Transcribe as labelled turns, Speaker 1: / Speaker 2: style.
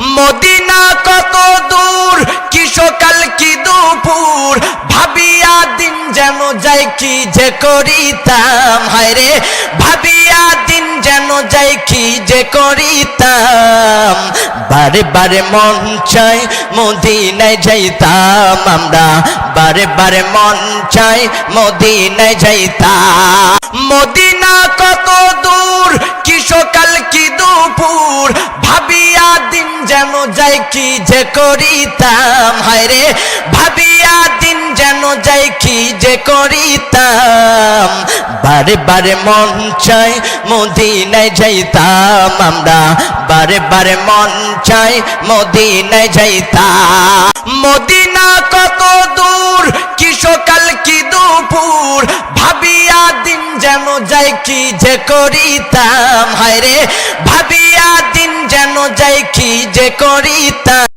Speaker 1: Medina কত দূর? কি কি দুপুর? ভাবিয়া দিন যেন যাই কি যে করিতাম? হায় রে ভাবিয়া দিন যেন যাই কি যে করিতাম? বারে বারে মন চাই মদিনায় যাইতাম আমরা। বারে বারে মন চাই মদিনায় যাইতাম। মদিনা যেন যাই কি যে করিতাম হায় রে ভাবিয়া দিন যেন যাই কি যে করিতাম। বারে বারে মন চাই মদিনায় যাইতাম আমরা, বারে বারে মন চাই মদিনায় যাইতাম। মদিনা কত দূর কি সকাল কি দুপুর, ভাবিয়া দিন যেন যাই কি যে করিতাম হায় রে যেন যাই কি যে করিতাম